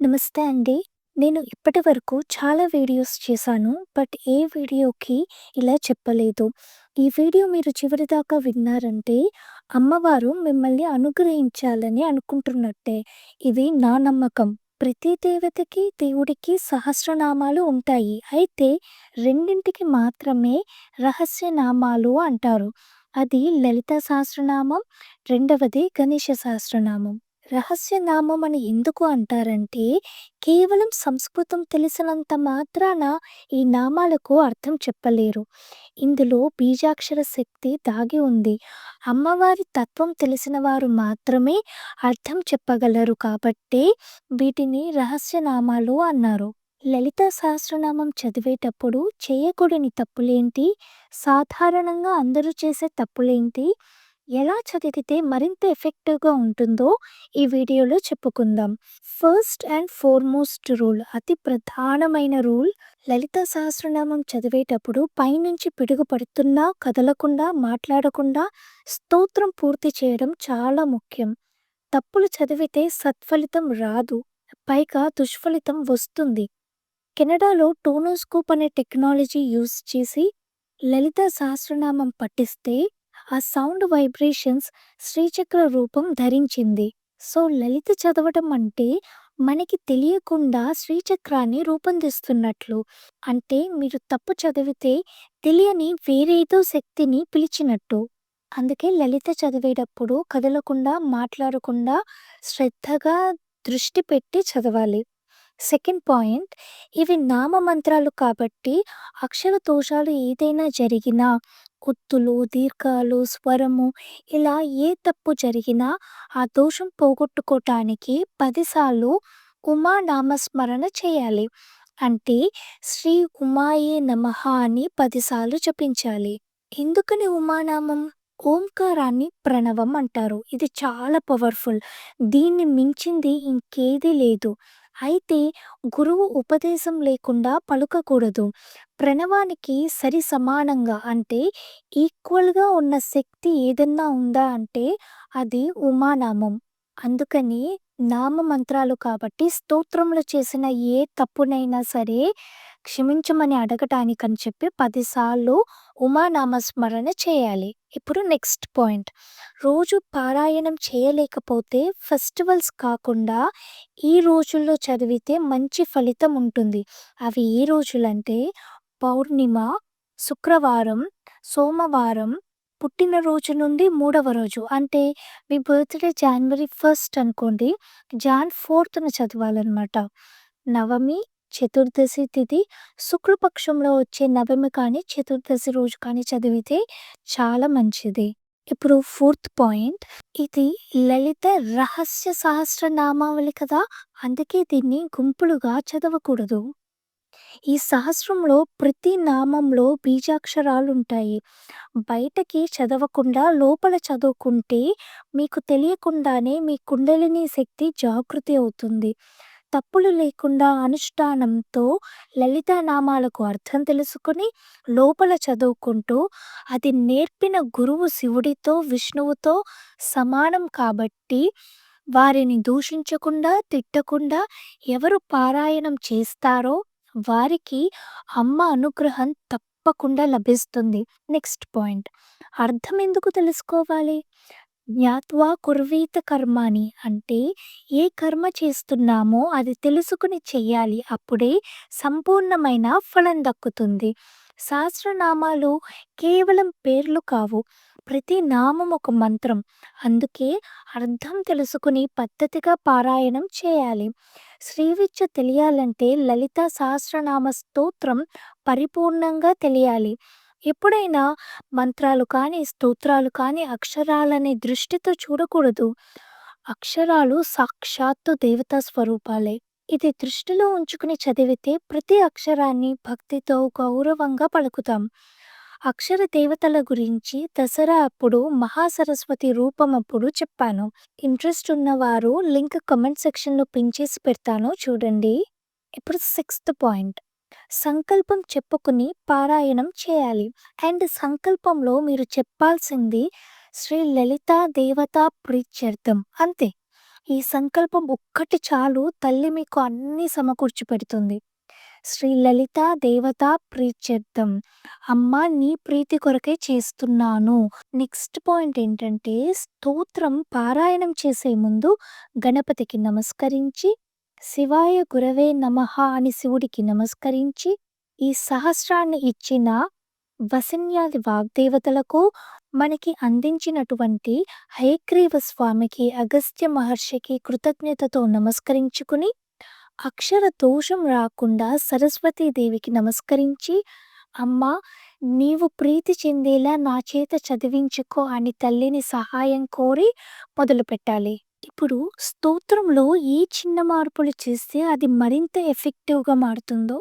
నమస్తే అండి. నేను ఇప్పటి వరకు చాలా వీడియోస్ చేశాను. బట్ ఏ వీడియోకి ఇలా చెప్పలేదు. ఈ వీడియో మీరు చివరిదాకా విన్నారంటే అమ్మవారు మిమ్మల్ని అనుగ్రహించాలని అనుకుంటున్నట్టే. ఇది నా నమ్మకం. ప్రతి దేవతకి, దేవుడికి సహస్రనామాలు ఉంటాయి. అయితే రెండింటికి మాత్రమే రహస్య నామాలు అంటారు. అది లలిత సహస్రనామం, రెండవది గణేష సహస్రనామం. రహస్య నామం అని ఎందుకు అంటారంటే కేవలం సంస్కృతం తెలిసినంత మాత్రాన ఈ నామాలకు అర్థం చెప్పలేరు. ఇందులో బీజాక్షర శక్తి దాగి ఉంది. అమ్మవారి తత్వం తెలిసిన వారు మాత్రమే అర్థం చెప్పగలరు కాబట్టే వీటిని రహస్య నామాలు అన్నారు. లలిత సహస్రనామం చదివేటప్పుడు చేయకూడని తప్పులేంటి? సాధారణంగా అందరూ చేసే తప్పులేంటి? ఎలా చదివితే మరింత ఎఫెక్టివ్‌గా ఉంటుందో ఈ వీడియోలో చెప్పుకుందాం. ఫస్ట్ అండ్ ఫోర్మోస్ట్ రూల్ అతి ప్రధానమైన రూల్ లలిత సహస్రనామం చదివేటప్పుడు పైనుంచి పిడుగు పడుతున్నా కదలకుండా, మాట్లాడకుండా స్తోత్రం పూర్తి చేయడం చాలా ముఖ్యం. తప్పులు చదివితే సత్ఫలితం రాదు. పైగా దుష్ఫలితం వస్తుంది. కెనడాలో టోనోస్కోప్ అనే టెక్నాలజీ యూజ్ చేసి లలిత సహస్రనామం పఠిస్తే ఆ సౌండ్ వైబ్రేషన్స్ శ్రీచక్ర రూపం ధరించింది. సో లలిత చదవటం అంటే మనకి తెలియకుండా శ్రీచక్రాన్ని రూపొందిస్తున్నట్లు. అంటే మీరు తప్పు చదివితే తెలియని వేరేదో శక్తిని పిలిచినట్టు. అందుకే లలిత చదివేటప్పుడు కదలకుండా, మాట్లాడకుండా శ్రద్ధగా దృష్టి పెట్టి చదవాలి. సెకండ్ పాయింట్ ఇవి నామ మంత్రాలు కాబట్టి అక్షర దోషాలు ఏదైనా జరిగినా ఒత్తులు, దీర్ఘాలు, స్వరము ఇలా ఏ తప్పు జరిగినా ఆ దోషం పోగొట్టుకోటానికి పదిసార్లు ఉమా నామస్మరణ చేయాలి. అంటే శ్రీ ఉమాయే నమ అని పదిసార్లు జపించాలి. ఎందుకని ఉమానామం? ఓంకారాన్ని ప్రణవం అంటారు. ఇది చాలా పవర్‌ఫుల్. దీన్ని మించింది ఇంకేదీ లేదు. అయితే గురువు ఉపదేశం లేకుండా పలుకకూడదు. ప్రణవానికి సరి సమానంగా అంటే ఈక్వల్‌గా ఉన్న శక్తి ఏదన్నా ఉందా అంటే అది ఉమానామం. అందుకని నామ మంత్రాలు కాబట్టి స్తోత్రంలో చేసిన ఏ తప్పునైనా సరే క్షమించమని అడగటానికని చెప్పి పదిసార్లు ఉమానామస్మరణ చేయాలి. ఇప్పుడు నెక్స్ట్ పాయింట్ రోజు పారాయణం చేయలేకపోతే ఫెస్టివల్స్ కాకుండా ఈ రోజుల్లో చదివితే మంచి ఫలితం ఉంటుంది. అవి ఏ రోజులంటే పౌర్ణిమ, శుక్రవారం, సోమవారం, పుట్టినరోజు నుండి మూడవ రోజు. అంటే మీ బర్త్‌డే జాన్వరి ఫస్ట్ అనుకోండి. జాన్ ఫోర్త్‌న చదవాలనమాట. నవమి, చతుర్దశి తిథి, శుక్లపక్షంలో వచ్చే నవమి కానీ, చతుర్దశి రోజు కానీ చదివితే చాలా మంచిది. ఇప్పుడు ఫోర్త్ పాయింట్ ఇది లలిత రహస్య సహస్ర నామావళి కదా! అందుకే దీన్ని గుంపులుగా చదవకూడదు. ఈ సహస్రంలో ప్రతి నామంలో బీజాక్షరాలుంటాయి. బయటకి చదవకుండా లోపల చదువుకుంటే మీకు తెలియకుండానే మీ కుండలిని శక్తి జాగృతి అవుతుంది. తప్పులు లేకుండా అనుష్ఠానంతో లలిత నామాలకు అర్థం తెలుసుకొని లోపల చదువుకుంటూ అది నేర్పిన గురువు శివుడితో, విష్ణువుతో సమానం కాబట్టి వారిని దూషించకుండా, తిట్టకుండా ఎవరు పారాయణం చేస్తారో వారికి అమ్మ అనుగ్రహం తప్పకుండా లభిస్తుంది. నెక్స్ట్ పాయింట్ అర్థం ఎందుకు తెలుసుకోవాలి? జ్ఞాత్వా కుర్వీత కర్మాని అంటే ఏ కర్మ చేస్తున్నామో అది తెలుసుకుని చెయ్యాలి. అప్పుడే సంపూర్ణమైన ఫలం దక్కుతుంది. సహస్రనామాలు కేవలం పేర్లు కావు. ప్రతి నామం ఒక మంత్రం. అందుకే అర్థం తెలుసుకుని పద్ధతిగా పారాయణం చేయాలి. శ్రీవిద్య తెలియాలంటే లలిత సహస్రనామ స్తోత్రం పరిపూర్ణంగా తెలియాలి. ఎప్పుడైనా మంత్రాలు కానీ, స్తోత్రాలు కానీ అక్షరాలనే దృష్టితో చూడకూడదు. అక్షరాలు సాక్షాత్తు దేవతా స్వరూపాలే. ఇది దృష్టిలో ఉంచుకుని చదివితే ప్రతి అక్షరాన్ని భక్తితో, గౌరవంగా పలుకుతాం. అక్షర దేవతల గురించి దసరా అప్పుడు మహాసరస్వతి రూపం అప్పుడు చెప్పాను. ఇంట్రెస్ట్ ఉన్నవారు లింక్ కమెంట్ సెక్షన్‌లో పిన్ చేసి పెడతాను చూడండి. ఇప్పుడు సిక్స్త్ పాయింట్ సంకల్పం చెప్పుకుని పారాయణం చేయాలి. అండ్ సంకల్పంలో మీరు చెప్పాల్సింది శ్రీ లలితా దేవతా ప్రీత్యర్థం అంతే. ఈ సంకల్పం ఒక్కటి చాలు తల్లి మీకు అన్నీ సమకూర్చి పెడుతుంది. శ్రీ లలిత దేవతా ప్రీత్యర్థం. అమ్మ నీ ప్రీతి కొరకే చేస్తున్నాను. నెక్స్ట్ పాయింట్ ఏంటంటే స్తోత్రం పారాయణం చేసే ముందు గణపతికి నమస్కరించి, శివాయ గురవే నమః అని శివుడికి నమస్కరించి, ఈ సహస్రాన్ని ఇచ్చిన వసన్యాది వాగ్దేవతలకు, మనకి అందించినటువంటి హయగ్రీవ స్వామికి, అగస్త్య మహర్షికి కృతజ్ఞతతో నమస్కరించుకుని, అక్షర దోషం రాకుండా సరస్వతీదేవికి నమస్కరించి, అమ్మా! నీవు ప్రీతి చెందేలా నా చేత చదివించుకో అని తల్లిని సహాయం కోరి మొదలుపెట్టాలి. ఇప్పుడు స్తోత్రంలో ఏ చిన్న మార్పులు చేస్తే అది మరింత ఎఫెక్టివ్‌గా మారుతుందో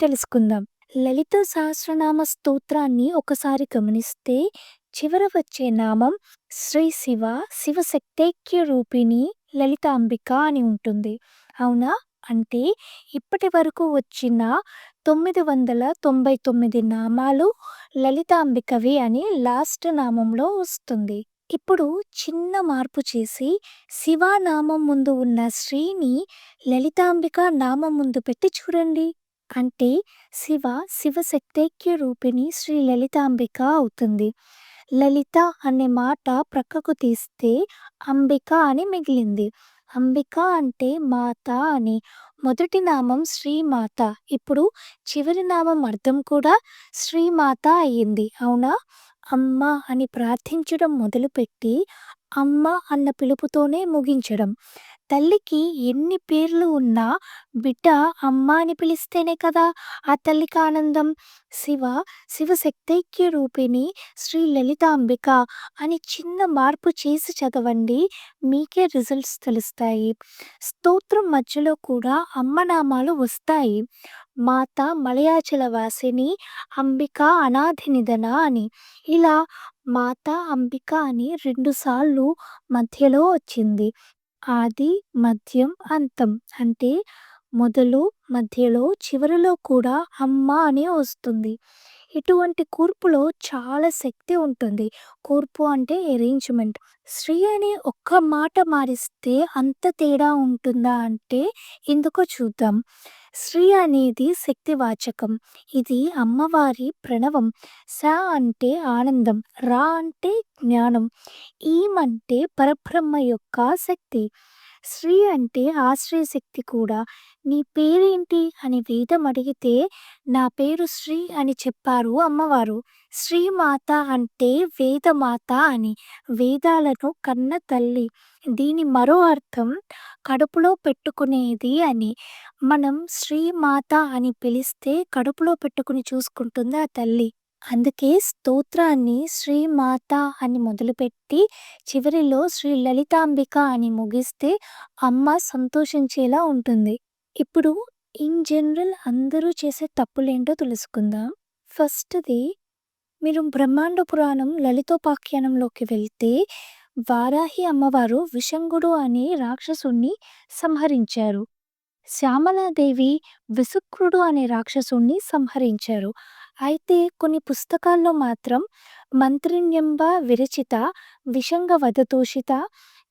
తెలుసుకుందాం. లలిత సహస్రనామ స్తోత్రాన్ని ఒకసారి గమనిస్తే చివర వచ్చే నామం శ్రీ శివ శివశక్తైక్య రూపిణి లలితాంబిక అని ఉంటుంది. అవునా? అంటే ఇప్పటి వరకు వచ్చిన తొమ్మిది వందల తొంభై తొమ్మిది నామాలు లలితాంబికవి అని లాస్ట్ నామంలో వస్తుంది. ఇప్పుడు చిన్న మార్పు చేసి శివ నామం ముందు ఉన్న శ్రీని లలితాంబిక నామం ముందు పెట్టి చూడండి. అంటే శివ శివశక్తైక్య రూపిణి శ్రీ లలితాంబిక అవుతుంది. లలిత అనే మాట ప్రక్కకు తీస్తే అంబిక అని మిగిలింది. అంబిక అంటే మాత అని. మొదటి నామం శ్రీమాత. ఇప్పుడు చివరి నామం అర్థం కూడా శ్రీమాత అయ్యింది. అవునా? అమ్మ అని ప్రార్థించడం మొదలుపెట్టి అమ్మ అన్న పిలుపుతోనే ముగించడం. తల్లికి ఎన్ని పేర్లు ఉన్నా బిడ్డ అమ్మ అని పిలిస్తేనే కదా ఆ తల్లికి ఆనందం. శివ శివశక్తైక్య రూపిణి శ్రీ లలితాంబిక అని చిన్న మార్పు చేసి చదవండి. మీకే రిజల్ట్స్ తెలుస్తాయి. స్తోత్రం మధ్యలో కూడా అమ్మ నామాలు వస్తాయి. మాత మలయాచల వాసిని, అంబిక అనాది నిధన అని. ఇలా మాత, అంబిక అని రెండుసార్లు మధ్యలో వచ్చింది. ఆది, మధ్యం, అంతం. అంటే మొదలు, మధ్యలో, చివరలో కూడా అమ్మ అనే వస్తుంది. ఇటువంటి కూర్పులో చాలా శక్తి ఉంటుంది. కూర్పు అంటే అరేంజ్‌మెంట్. శ్రీ అని ఒక్క మాట మారిస్తే అంత తేడా ఉంటుందా అంటే ఎందుకో చూద్దాం. శ్రీ అనేది శక్తివాచకం. ఇది అమ్మవారి ప్రణవం. స అంటే ఆనందం. రా అంటే జ్ఞానం. ఈమంటే పరబ్రహ్మ యొక్క శక్తి. శ్రీ అంటే ఆశ్రయశక్తి కూడా. నీ పేరేంటి అని వేదం అడిగితే నా పేరు శ్రీ అని చెప్పారు అమ్మవారు. శ్రీమాత అంటే వేదమాత అని. వేదాలను కన్న తల్లి. దీని మరో అర్థం కడుపులో పెట్టుకునేది అని. మనం శ్రీమాత అని పిలిస్తే కడుపులో పెట్టుకుని చూసుకుంటుంది ఆ తల్లి. అందుకే స్తోత్రాన్ని శ్రీమాత అని మొదలుపెట్టి చివరిలో శ్రీ లలితాంబిక అని ముగిస్తే అమ్మ సంతోషించేలా ఉంటుంది. ఇప్పుడు ఇన్ జనరల్ అందరూ చేసే తప్పులేంటో తెలుసుకుందాం. ఫస్ట్‌ది మీరు బ్రహ్మాండ పురాణం లలితోపాఖ్యానంలోకి వెళ్తే వారాహి అమ్మవారు విషంగుడు అనే రాక్షసుణ్ణి సంహరించారు. శ్యామలాదేవి విసుక్రుడు అనే రాక్షసుణ్ణి సంహరించారు. అయితే కొన్ని పుస్తకాల్లో మాత్రం మంత్రిణ్యంబ విరచిత విషంగ వధతోషిత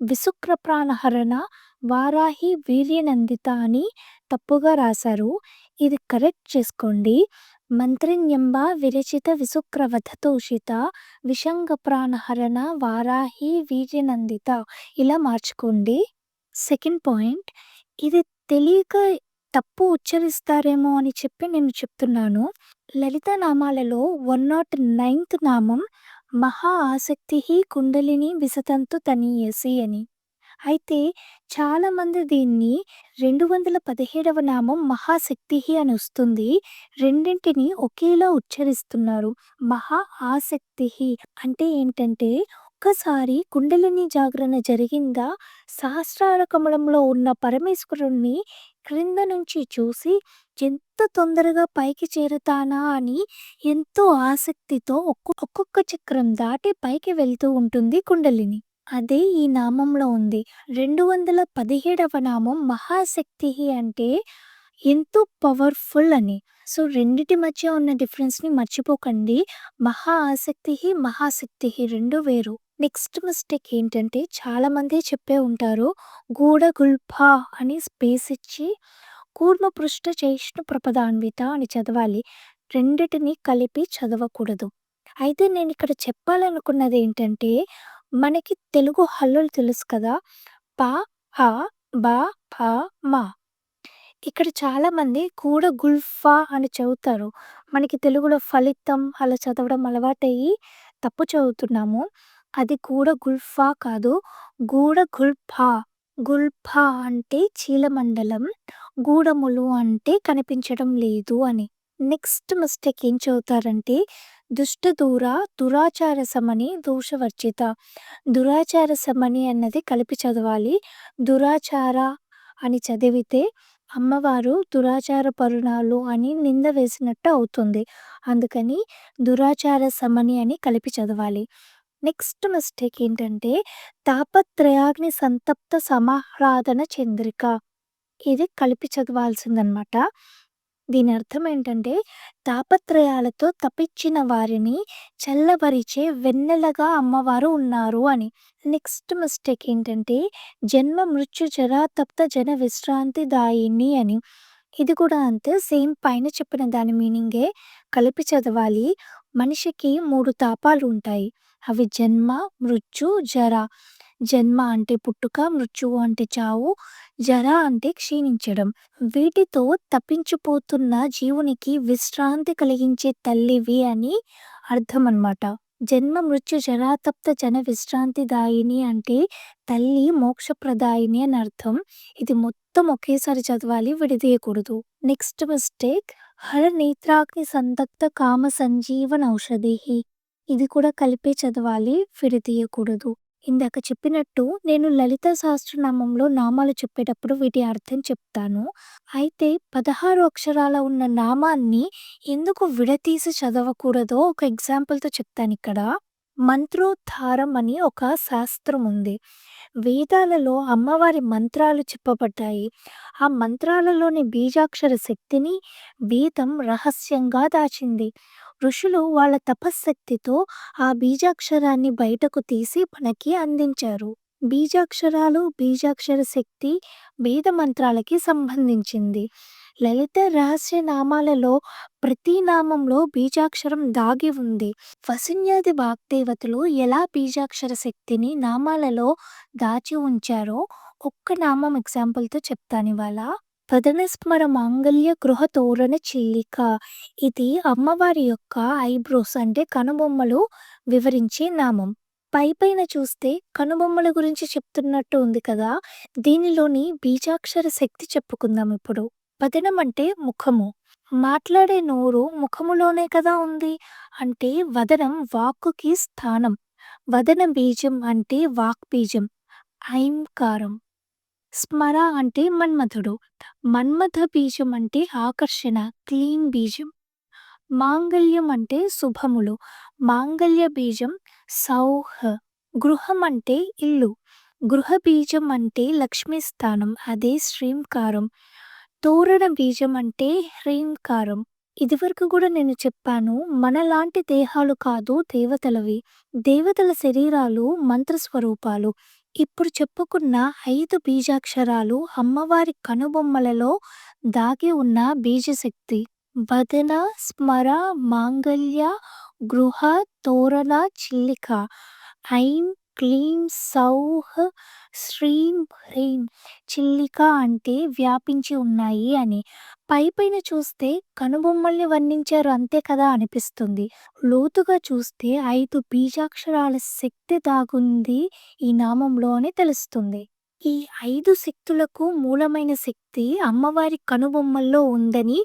విసుక్ర ప్రాణహరణ వారాహి వీర్యనందిత అని తప్పుగా రాశారు. ఇది కరెక్ట్ చేసుకోండి. మంత్రిణ్యంబ విరచిత విసుక్ర వధతోషిత ప్రాణహరణ వారాహి వీర్యనందిత ఇలా మార్చుకోండి. సెకండ్ పాయింట్ ఇది తెలియక తప్పు ఉచ్చరిస్తారేమో అని చెప్పి నేను చెప్తున్నాను. లలిత నామాలలో వన్ నాట్ నైన్త్ నామం మహా ఆసక్తి కుండలిని విసతంతు తనీయసి అని. అయితే చాలామంది దీన్ని రెండు వందల పదిహేడవ నామం మహాశక్తి అని వస్తుంది. రెండింటిని ఒకేలా ఉచ్చరిస్తున్నారు. మహా ఆసక్తి అంటే ఏంటంటే ఒక్కసారి కుండలిని జాగరణ జరిగిందా సహస్రార కమలంలో ఉన్న పరమేశ్వరుణ్ణి క్రింద నుంచి చూసి ఎంత తొందరగా పైకి చేరుతానా అని ఎంతో ఆసక్తితో ఒక్కొక్క చక్రం దాటి పైకి వెళ్తూ ఉంటుంది కుండలిని. అదే ఈ నామంలో ఉంది. రెండు వందల పదిహేడవ నామం మహాశక్తి అంటే ఎంతో పవర్‌ఫుల్ అని. సో రెండిటి మధ్య ఉన్న డిఫరెన్స్‌ని మర్చిపోకండి. మహా ఆసక్తి మహాశక్తి రెండు వేరు. నెక్స్ట్ మిస్టేక్ ఏంటంటే చాలామంది చెప్పే ఉంటారు. గూడగుల్ఫ అని స్పేస్ ఇచ్చి కూర్మపృష్ఠ చేష్ణు ప్రపదాన్విత అని చదవాలి. రెండిటిని కలిపి చదవకూడదు. అయితే నేను ఇక్కడ చెప్పాలనుకున్నదేంటంటే, మనకి తెలుగు హల్లులు తెలుసు కదా! ప, హ, బ, ప మ. ఇక్కడ చాలామంది కూడగుల్ఫ అని చదువుతారు. మనకి తెలుగులో ఫలితం అలా చదవడం అలవాటయ్యి తప్పు చదువుతున్నాము. అది గూడగుల్ఫ కాదు. గూడ గుల్ఫా గుల్ఫా అంటే చీలమండలం. గూడములు అంటే కనిపించడం లేదు అని. నెక్స్ట్ మిస్టేక్ ఏం చదువుతారంటే దుష్టదూర, దురాచార సమని, దోషవర్జిత. దురాచార సమని అన్నది కలిపి చదవాలి. దురాచార అని చదివితే అమ్మవారు దురాచార పరుణాలు అని నింద వేసినట్టు అవుతుంది. అందుకని దురాచార సమని అని కలిపి చదవాలి. నెక్స్ట్ మిస్టేక్ ఏంటంటే తాపత్రయాగ్ని సంతప్త సమాహ్లాదన చంద్రిక. ఇది కలిపి చదవాల్సిందనమాట. దీని అర్థం ఏంటంటే తాపత్రయాలతో తపించిన వారిని చల్లబరిచే వెన్నెలగా అమ్మవారు ఉన్నారు అని. నెక్స్ట్ మిస్టేక్ ఏంటంటే జన్మ మృత్యు జరాతప్త జన విశ్రాంతి దాయిని అని. ఇది కూడా అంతే సేమ్ పైన చెప్పిన దాని మీనింగే కలిపి చదవాలి. మనిషికి మూడు తాపాలు ఉంటాయి. అవి జన్మ, మృత్యు, జర. జన్మ అంటే పుట్టుక, మృత్యువు అంటే చావు, జర అంటే క్షీణించడం. వీటితో తపించిపోతున్న జీవునికి విశ్రాంతి కలిగించే తల్లివి అని అర్థం అన్నమాట జన్మ మృత్యు జరాతప్త జన విశ్రాంతి దాయిని అంటే తల్లి మోక్షప్రదాయిని అని అర్థం. ఇది మొత్తం ఒకేసారి చదవాలి విడదీయకూడదు. నెక్స్ట్ మిస్టేక్ హర నేత్రాగ్ని సందగ్ధ కామ సంజీవనౌషధిః. ఇది కూడా కలిపే చదవాలి విడదీయకూడదు. ఇందాక చెప్పినట్టు నేను లలిత సహస్రనామంలో నామాలు చెప్పేటప్పుడు వీటి అర్థం చెప్తాను. అయితే 16 అక్షరాల ఉన్న నామాన్ని ఎందుకు విడతీసి చదవకూడదో ఒక ఎగ్జాంపుల్‌తో చెప్తాను ఇక్కడ మంత్రోద్ధారం అని ఒక శాస్త్రం ఉంది. వేదాలలో అమ్మవారి మంత్రాలు చెప్పబడ్డాయి. ఆ మంత్రాలలోని బీజాక్షర శక్తిని వేదం రహస్యంగా దాచింది. ఋషులు వాళ్ళ తపశ్శక్తితో ఆ బీజాక్షరాన్ని బయటకు తీసి మనకి అందించారు. బీజాక్షరాలు, బీజాక్షర శక్తి వేద మంత్రాలకి సంబంధించింది. లలిత రహస్య నామాలలో ప్రతి నామంలో బీజాక్షరం దాగి ఉంది. వసున్యాది వాగ్దేవతలు ఎలా బీజాక్షర శక్తిని నామాలలో దాచి ఉంచారో ఒక్క నామం ఎగ్జాంపుల్‌తో చెప్తానివాళ. పదనస్మర మాంగళ్య గృహ తోరణ చిల్లిక. ఇది అమ్మవారి యొక్క ఐబ్రోస్ అంటే కనుబొమ్మలు వివరించే నామం. పైపైన చూస్తే కనుబొమ్మల గురించి చెప్తున్నట్టు ఉంది కదా! దీనిలోని బీజాక్షర శక్తి చెప్పుకుందాం ఇప్పుడు. పదనం అంటే ముఖము. మాట్లాడే నోరు ముఖములోనే కదా ఉంది. అంటే వదనం వాక్కుకి స్థానం. వదన బీజం అంటే వాక్ బీజం ఐంకారం. స్మర అంటే మన్మథుడు. మన్మథ బీజం అంటే ఆకర్షణ. క్లీన్ బీజం. మాంగళ్యం అంటే శుభములు. మాంగళ్య బీజం సౌహ గృహం అంటే ఇల్లు. గృహ బీజం అంటే లక్ష్మీ స్థానం. అదే శ్రీంకారం. తోరణ బీజం అంటే హ్రీంకారం. ఇదివరకు కూడా నేను చెప్పాను. మనలాంటి దేహాలు కాదు దేవతలవి. దేవతల శరీరాలు మంత్ర స్వరూపాలు. ఇప్పుడు చెప్పుకున్న ఐదు బీజాక్షరాలు అమ్మవారి కనుబొమ్మలలో దాగి ఉన్న బీజశక్తి. వదన, స్మర, మాంగళ్య, గృహ, తోరణ, చిల్లిక. ఐం, క్లీం, సౌహ్ శ్రీం, హ్రీం. చిల్లిక అంటే వ్యాపించి ఉన్నాయి అని. పైపైన చూస్తే కనుబొమ్మల్ని వర్ణించారు అంతే కదా అనిపిస్తుంది. లోతుగా చూస్తే ఐదు బీజాక్షరాల శక్తి దాగుంది ఈ నామంలో అని తెలుస్తుంది. ఈ ఐదు శక్తులకు మూలమైన శక్తి అమ్మవారి కనుబొమ్మల్లో ఉందని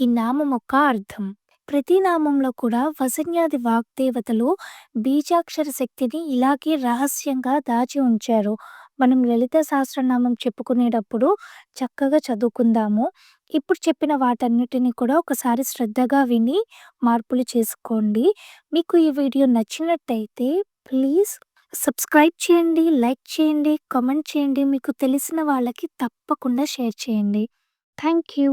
ఈ నామం ఒక అర్థం. ప్రతి నామంలో కూడా వసన్యాది వాగ్దేవతలు బీజాక్షర శక్తిని ఇలాగే రహస్యంగా దాచి ఉంచారు. మనం లలిత సహస్రనామం చెప్పుకునేటప్పుడు చక్కగా చదువుకుందాము. ఇప్పుడు చెప్పిన వాటన్నిటిని కూడా ఒకసారి శ్రద్ధగా విని మార్పులు చేసుకోండి. మీకు ఈ వీడియో నచ్చినట్టయితే ప్లీజ్ సబ్స్క్రైబ్ చేయండి, లైక్ చేయండి, కామెంట్ చేయండి. మీకు తెలిసిన వాళ్ళకి తప్పకుండా షేర్ చేయండి. Thank you.